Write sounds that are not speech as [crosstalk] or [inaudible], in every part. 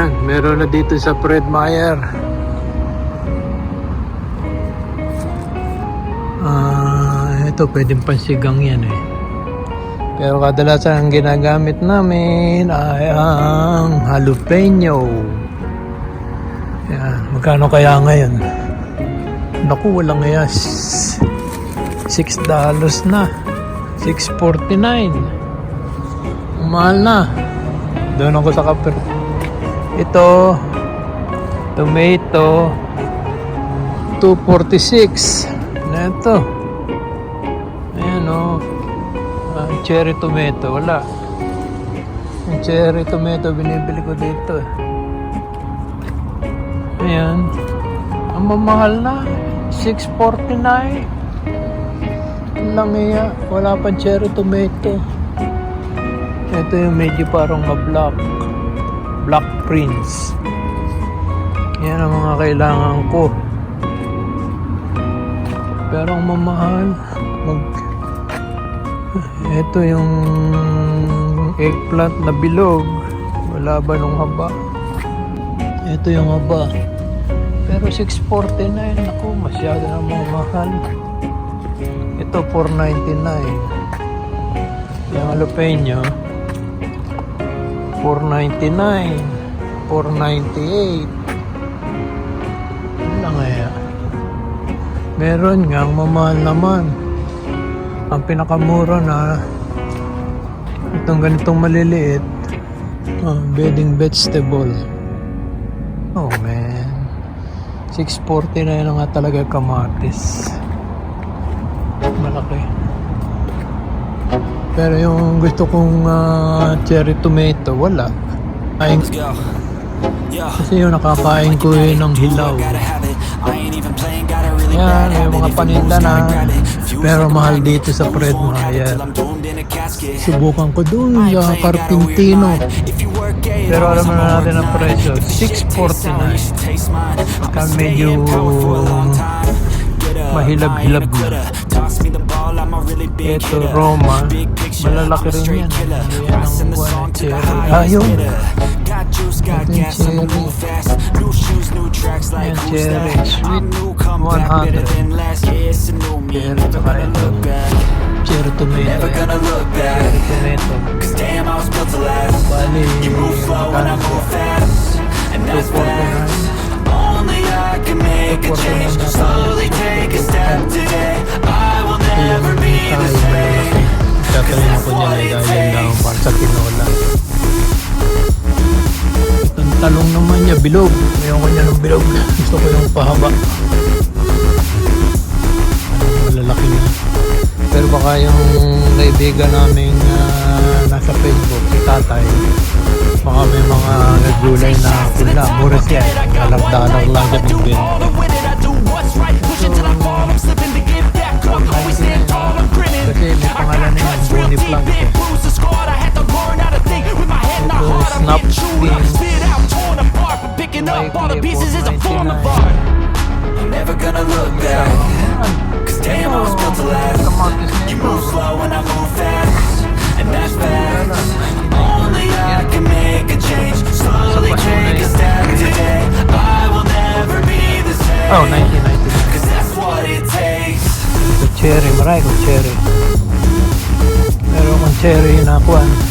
Yan, meron na dito sa Fred Meyer. Ah, ito pwedeng pansigang yan eh. Pero kadalasan ang ginagamit namin ay ang jalapeno. Yan, magkano kaya ngayon? Naku, walang kaya. S- Six dollars na. 6.49. Mahal na. Doon ako sa kape. Ito, tomato, 246. Na ito. Ayan o. Ah, cherry tomato, wala. Yung cherry tomato, binibili ko dito. eh. Ayan. Ang mamahal na. 649. Ang lang iya. Wala pang cherry tomato. Ito yung medyo parang ma-black. Black Prince. Yan ang mga kailangan ko. Pero ang mamahal, mag... Ito yung eggplant na bilog. Wala ba nung haba? Ito yung haba. Pero 649, ako masyado na mamahal. Ito 499. Yung jalapeno, 499, 498. Ano kaya? Meron nga, ang mamahal naman. Ang pinakamura na itong ganitong maliliit, oh, bedding vegetable. Oh man. 649 na nga talaga kamatis. Malaki. Pero yung gusto kong ah, cherry tomato, wala. Let's go. Yeah. kasi yung nakakain ko yun ng hilaw. Gotta have it. I ain't even playing, gotta really Yan, bad may habit. mga paninda na. Pero mahal dito sa Fred casket. Subukan ko dun sa Carpintino. Pero alam na natin ang presyo, If the shit tastes sour, 649. you should taste mine. I'ma Ka stay medyo mahilab-hilab I ain't a quitter. Toss me the ball, I'm a really big Ito. Roma. Malalaki rin yan. Yan ang buwan ng to the cherry. highest Ayun. bidder. Got juice, got gas, I'ma move fast. New shoes, new tracks, like who's that? I'm new, come back better than last. Yeah, it's a new me, never gonna look back. Never gonna look back. Cause damn, I was built to last. You move slow and I move fast. And that's 249. facts. Only I can make a change. Slowly take a step today. I will never be the same. malalaki. Tatayin ako niya na talong naman niya, bilog. Ayoko niya ng bilog. Gusto ko yung pahaba. Malalaki na. Pero baka yung kaibigan namin ah, nasa Facebook, si tatay, baka may mga nagulay na pula. Mura siya. Dalag-dalag lang siya bibili. Kasi may pangalan na yan, Bonnie Plank. Never gonna look back. Cause damn, I was built to last. You move slow and I move fast. And that's facts. Only I can make a change. Slowly take a step today. I will never be the same. Oh, 1999. Cause that's what it takes. Ito cherry, marami kong cherry. Meron akong cherry na kuwan.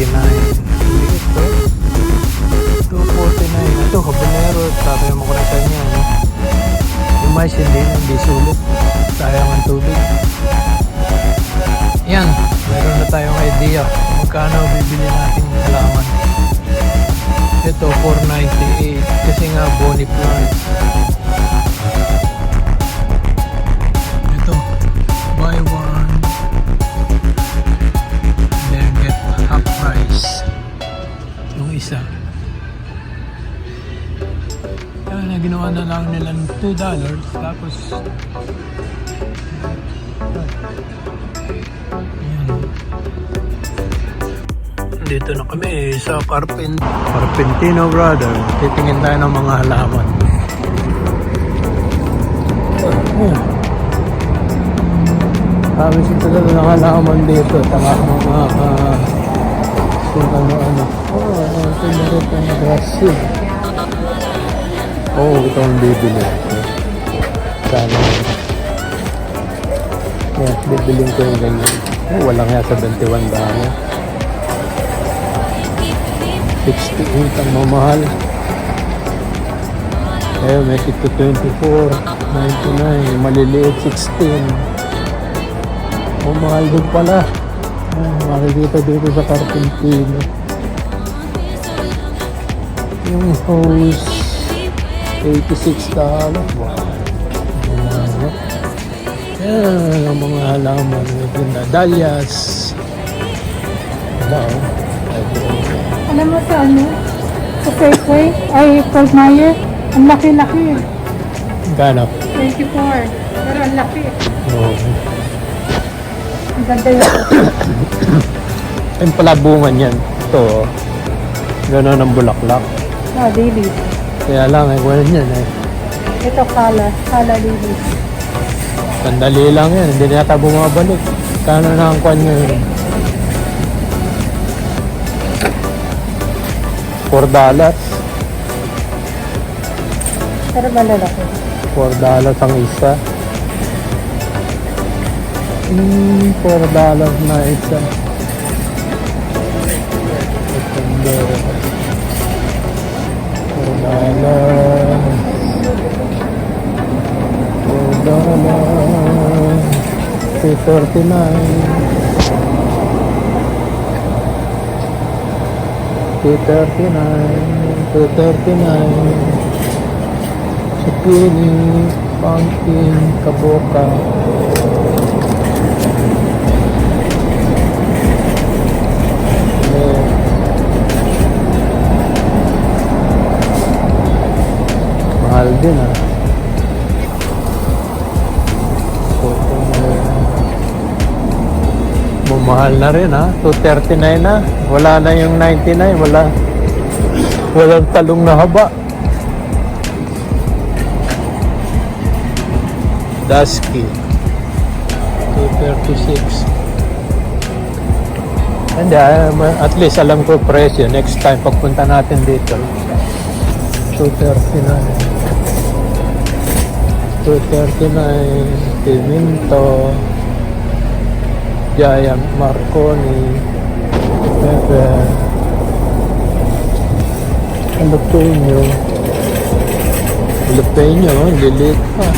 249. Maliliit to. 249. Ito, habanero. Sabi naman ko na kanya. No? Yung mais hindi, hindi sulit. Sayang ang tubig. Yan, meron na tayong idea magkano bibili natin halaman. Ito, 498 kasi nga boni plant. $2 tapos. Dito na kami sa Carpent Carpentino Brother. Titingin tayo ng mga halaman. Oh. Kami sa talaga nakalaman dito. Tama mga uh, kung ano-ano. Oo, oh, ito na rin ang Brazil. Oo, oh, ito ang bibili. Sana. Yeah, bibiling ko yung ganyan. Oh, wala nga 71 dami. 68 ang mamahal. Eh, may ito 24, 99, yung maliliit 16. Oh, mahal din pala. Ah, makikita dito sa Carpentino. Yung hose, 86 dollars. Wow. Wow. Yan, ang mga halaman. Medyo na dahlias. Wala, oh. Ito. Alam mo sa ano? Sa Fairway? Ay, Fort Meyer? Ang laki-laki. Gano? 24. Pero ang laki. Oo. Ang ganda yun. Yung pala bunga niyan. Ito, oh. Gano'n ang bulaklak. Ah, lily. Kaya lang, eh, wala niyan eh. Ito kala. Kala lily. Sandali lang yan, hindi na yata bumabalik. Kano na ang kwan ngayon? 4 dollars. Pero malalaki. 4 dollars ang isa. Hmm, 4 dollars na isa. Ito, 239. 239, 239, zucchini, pumpkin, kaboka. Mahal din ah. Ito, Bumahal na rin ha. 239 na. Wala na yung 99. Wala. Walang talong na haba. Dusky. 236. Hindi, ah, at least alam ko presyo. Next time pagpunta natin dito. 239. 239. Piminto. Giant Marconi. Pepper. Jalapeno. Jalapeno, lilit pa.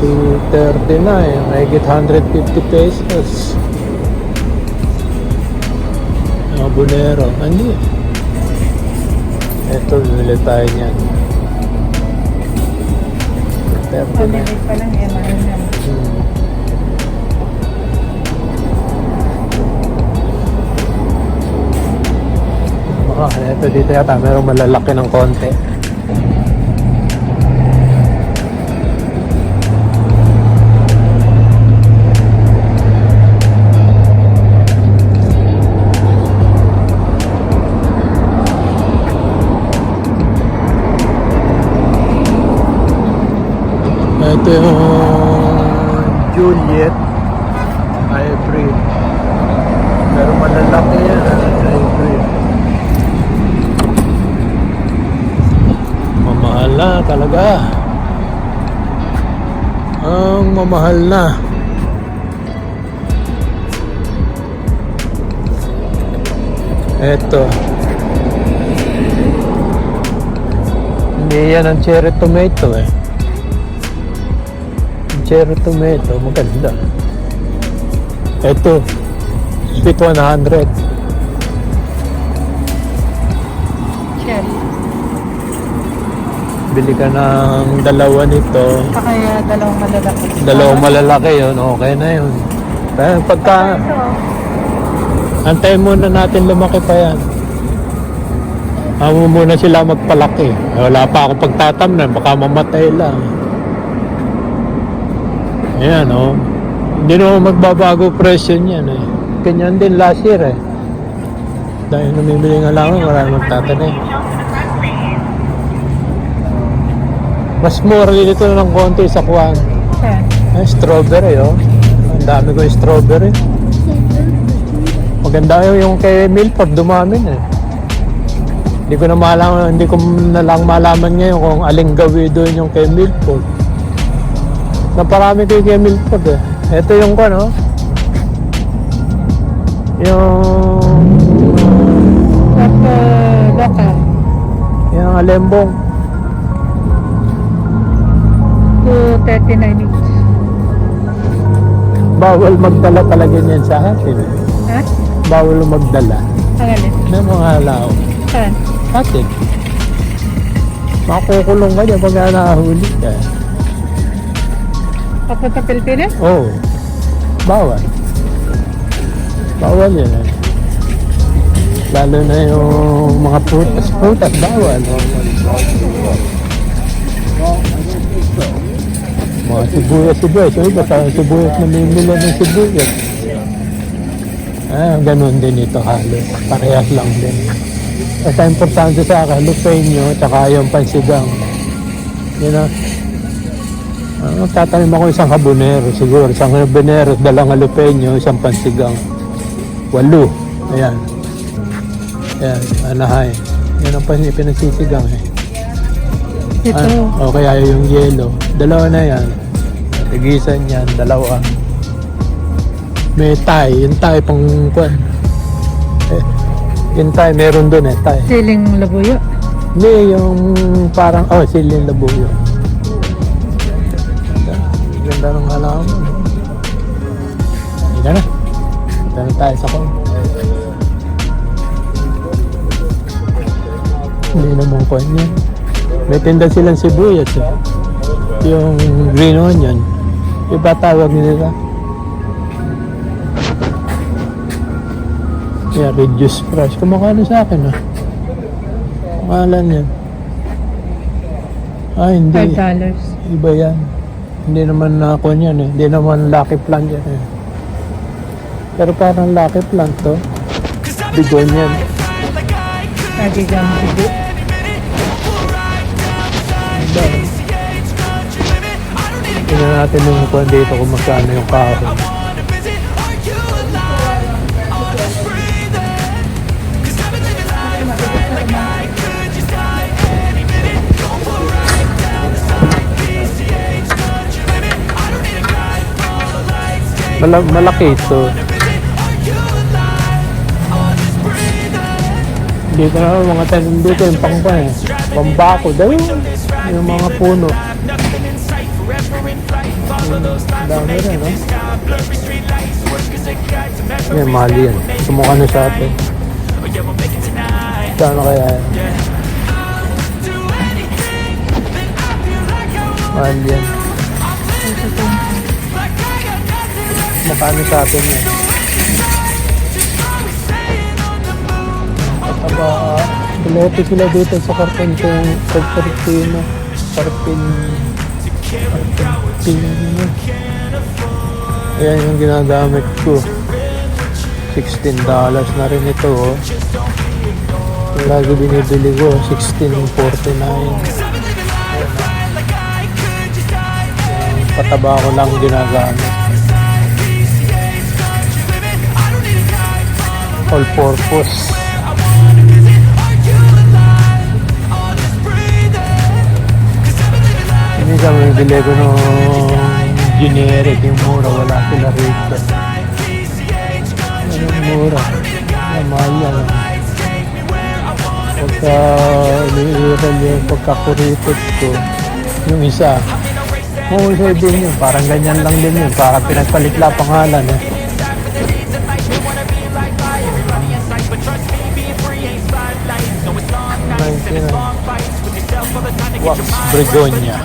239, mahigit 150 pesos. Mga bunero. Ano yun? Ito, bibili tayo niyan. 239. Pamimig pa lang yan. Mahal na. Hmm. Baka, ito dito yata, merong malalaki ng konti. Ito yung Juliet hybrid. Pero malalaki yan, ah, hybrid. Mamahal na talaga. Ang mamahal na. Ito. Hindi yan ang cherry tomato eh. Cherry tomato, maganda. Ito, sweet 100. Cherry. Bili ka ng dalawa nito. Pa kaya dalawang malalaki. Dalawang malalaki yun, okay na yun. Pero pagka, antayin muna natin lumaki pa yan. Amo muna sila magpalaki. Wala pa akong pagtatamnan, baka mamatay lang. Ayan, oh. Hindi naman magbabago presyo niyan eh. Ganyan din last year eh. Dahil namimili nga lang, wala namang magtatanim. Mas mura dito ng konti sa Kwan. Ayan. Ay, strawberry, oh. Ang dami ko yung strawberry. Maganda yun yung kay Milford, dumami na eh. Hindi ko na malaman, hindi ko na lang malaman ngayon kung aling gawi doon yung kay Milford. Naparami ko yung Milford eh. Ito yung ko, no? Yung... Uh, local. Yung alembong. 239 each. Bawal magdala talaga niyan sa atin. eh. Ha? Bawal magdala. Alin? May mga halaw. Saan? Atin. Makukulong ka dyan pag nahuli ka. Papunta Pilipinas? Oo. Oh, bawal. Bawal yan. eh. Lalo na yung mga prutas. Prutas, bawal. Mga sibuyas, sibuyas. Iba sa sibuyas na mimila ng sibuyas. Ah, ganun din ito halos. Parehas lang din. Basta importante sa akin, lupeño, tsaka yung pansigang. You know? Ah, magtatanim ako isang habonero siguro. Isang habonero, dalang halupeño, isang pansigang. Walo. Ayan. Ayan, anahay. Yan ang pinagsisigang eh. Ito. Ah, o kaya yung yellow. Dalawa na yan. Tigisan yan, dalawa. May tie. Yung tie pang kwan. Eh, yung tie, meron doon eh, tie. Siling labuyo. Hindi, yung parang, oh, silin labuyo. Ganda, ganda ng halaman. Hindi na. Punta na tayo sa kwan. Hindi naman kwan yan. May tinda silang sibuyas eh. Yung green onion. Iba tawag nila. Yeah, reduced price. Kumakano sa akin ah. Pangalan yan. Ah, hindi. 5 dollars. Iba yan. Hindi naman na ako yan eh. Hindi naman lucky plant yan eh. Pero parang lucky plant to. Bigon yan. Sibu. Diba? Tingnan natin yung kwan dito kung magkano yung kahoy. Mala malaki ito. Dito na mga tanim dito yung pangpa eh. Pambako daw yun. Yung mga puno. Dami rin, no? Yan, mahal yan. Sumukha na sa atin. Kano kaya yan? Mahal yan. Magkano sa atin yan? Aba, piloto sila dito sa Carpentino, sa Carpentino, Carpin, Carpentino. Ayan yung ginagamit ko. $16 na rin ito, oh. Lagi binibili ko, $16.49. Pataba ko lang ginagamit. All purpose. Minsan may bili ko ng generic, yung mura, wala sila rito. Yung mura, yung mahal yan. Pagka iniiral yung pagkakuritot ko, yung isa, mahusay din yun, parang ganyan lang din yun, parang pinagpalit lang pangalan eh. стены. Вот, Брегонья.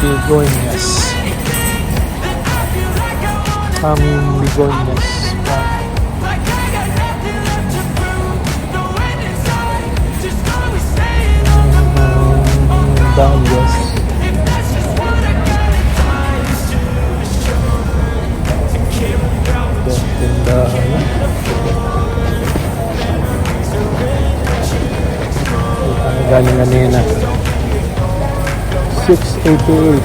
Брегоньяс. Амин Брегоньяс. Galing kanina. 688.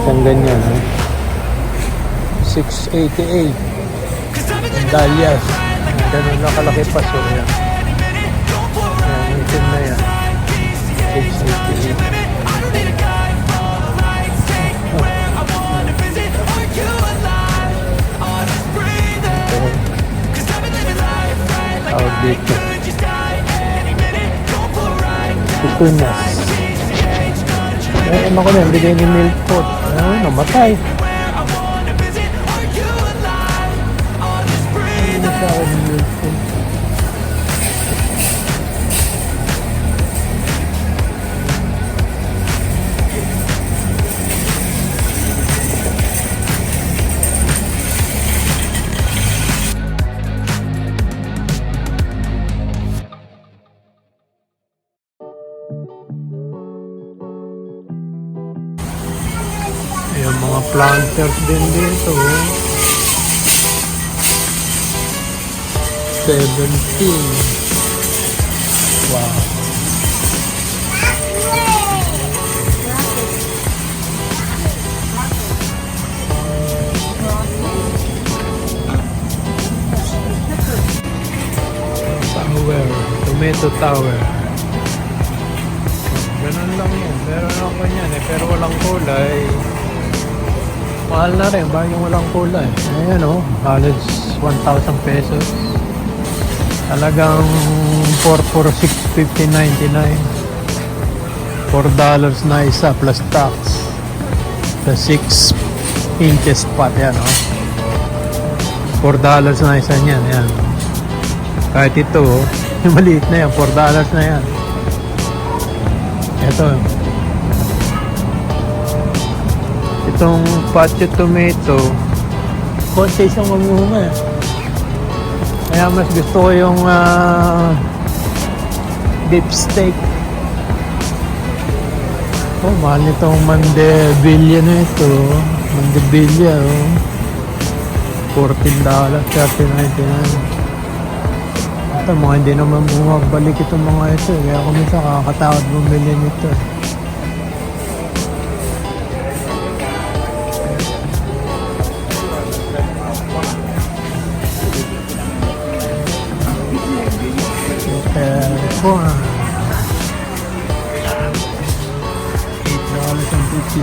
Isang ganyan, ha? 688. Dahlias. Ganun na kalaki pa so yan. Yan, Pitunas. Eh, ano ko na, bigay ni Milford. Ano, namatay. Planters din dito. oh. 17. Wow. Tower. Tomato tower. Ganun lang yan. Meron ako yan eh. Pero walang kulay. Mahal na rin. Ba yung walang kulay? Ayan o. Oh, halos 1,000 pesos. Talagang 4 for 650.99. 4 dollars na isa plus tax. The 6 inches pot yan o. Oh. 4 dollars na isa niyan. Yan. Kahit ito oh. [laughs] Maliit na yan. 4 dollars na yan. Ito. Itong patio tomato, konti siyang mamunga. Kaya mas gusto ko yung ah, beef steak. Oh, mahal nitong mandevilla na ito. Mandevilla, oh. $14, $13.99. Ito, mga hindi naman bumabalik itong mga ito. Kaya kung minsan kakakatakot bumili nito. eh.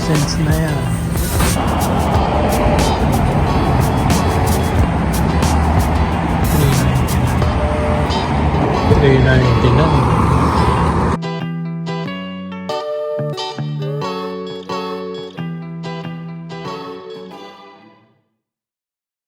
$8.50 na yan. Three ninety nine.